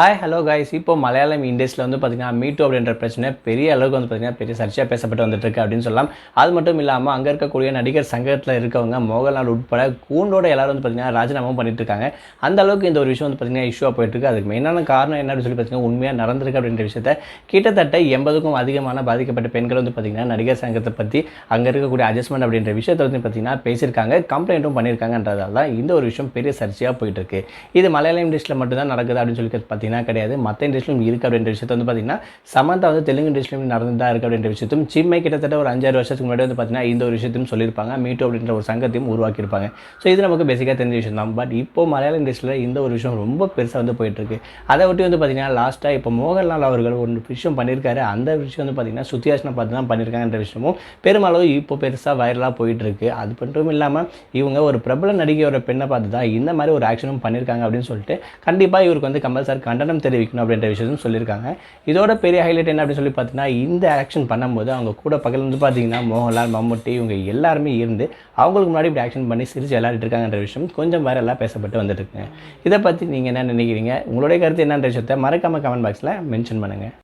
Hi hello guys இப்போ மலையாளம் இண்டஸ்ட்ரியில் வந்து பார்த்திங்கன்னா மீட்டு அப்படின்ற பிரச்சனை பெரிய அளவுக்கு வந்து பார்த்தீங்கன்னா பெரிய சர்ச்சையாக பேசப்பட்டு வந்துட்டு அப்படின்னு சொல்லலாம். அது மட்டும் இல்லாமல் அங்கே இருக்கக்கூடிய நடிகர் சங்கத்தில் இருக்கவங்க மோகன்லால் உட்பட கூண்டோட எல்லாரும் வந்து பார்த்தீங்கன்னா ராஜினாமாவும் பண்ணிட்டு இருக்காங்க. அந்த அளவுக்கு இந்த ஒரு விஷயம் வந்து பார்த்தீங்கன்னா இஷ்யூவாக போயிட்டுருக்கு. அதுக்கு மெயினான காரணம் என்ன அப்படின்னு சொல்லி பார்த்தீங்கன்னா உண்மையாக நடந்திருக்கு அப்படின்ற விஷயத்த கிட்டத்தட்ட எண்பதுக்கும் அதிகமான பாதிக்கப்பட்ட பெண்கள் வந்து பார்த்தீங்கன்னா நடிகர் சங்கத்தை பற்றி அங்கே இருக்கக்கூடிய அட்ஜஸ்ட்மெண்ட் அப்படின்ற விஷயத்தை வந்து பார்த்தீங்கன்னா பேசியிருக்காங்க. கம்ப்ளைண்ட்டும் பண்ணியிருக்காங்கன்றதால தான் இந்த ஒரு விஷயம் பெரிய சர்ச்சையாக போயிட்டு இருக்கு இது மலையாளம் இண்டஸ்ட்ரியில் மட்டும்தான் நடக்குது அப்படின்னு சொல்லி பார்த்தீங்கன்னா கிடையாது. மற்ற இண்டஸ்ட்ரியிலும் இருக்குது அப்படின்ற விஷயத்தை வந்து பார்த்தீங்கன்னா சமந்தா வந்து தெலுங்கு இண்டஸ்ட்ரியிலும் நடந்து தான் இருக்குது அப்படின்ற விஷயத்தையும் சிம்மை கிட்டத்தட்ட ஒரு அஞ்சாறு வருஷத்துக்கு முன்னாடி வந்து பார்த்தீங்கன்னா இந்த ஒரு விஷயத்தையும் சொல்லியிருப்பாங்க. மீட்டு அப்படின்ற ஒரு சங்கத்தையும் உருவாக்கியிருப்பாங்க. ஸோ இது நமக்கு பேசிக்காக தெரிஞ்ச விஷயம் தான். பட் இப்போ மலையாள இண்டஸ்ட்ரியில் இந்த ஒரு விஷயம் ரொம்ப பெருசாக வந்து போயிட்டுருக்கு. அதை ஒட்டி வந்து பார்த்தீங்கன்னா லாஸ்ட்டாக இப்போ மோகன்லால் அவர்கள் ஒரு விஷயம் பண்ணியிருக்காரு. அந்த விஷயம் வந்து பார்த்தீங்கன்னா சுத்தியாசனை பார்த்து தான் பண்ணியிருக்காங்கன்ற விஷயமும் பெருமளவு இப்போ பெருசாக வைரலாக போயிட்டுருக்கு. அது மட்டும் இல்லாமல் இவங்க ஒரு பிரபல நடிகையோட பெண்ணை பார்த்து தான் இந்த மாதிரி ஒரு ஆக்ஷனும் பண்ணியிருக்காங்க அப்படின்னு சொல்லிட்டு கண்டிப்பாக இவருக்கு வந்து கமல் சார் கண்டனம் தெரிவிக்கணும் அப்படின்ற விஷயத்தையும் சொல்லியிருக்காங்க. இதோட பெரிய ஹைலைட் என்ன அப்படின்னு சொல்லி பார்த்தீங்கன்னா இந்த ஆக்ஷன் பண்ணும்போது அவங்க கூட பக்கத்தில் வந்து பார்த்தீங்கன்னா மோகன்லால் மம்முட்டி இவங்க எல்லாருமே இருந்து அவங்களுக்கு முன்னாடி இப்படி ஆக்ஷன் பண்ணி சிரிச்சு விளையாடிட்டு இருக்காங்கன்ற விஷயம் கொஞ்சம் வைரலாக பேசப்பட்டு வந்துட்டுருக்குங்க இதை பற்றி நீங்கள் என்ன நினைக்கிறீங்க? உங்களுடைய கருத்து என்னன்ற விஷயத்தை மறக்காமல் கமெண்ட் பாக்ஸில் மென்ஷன் பண்ணுங்கள்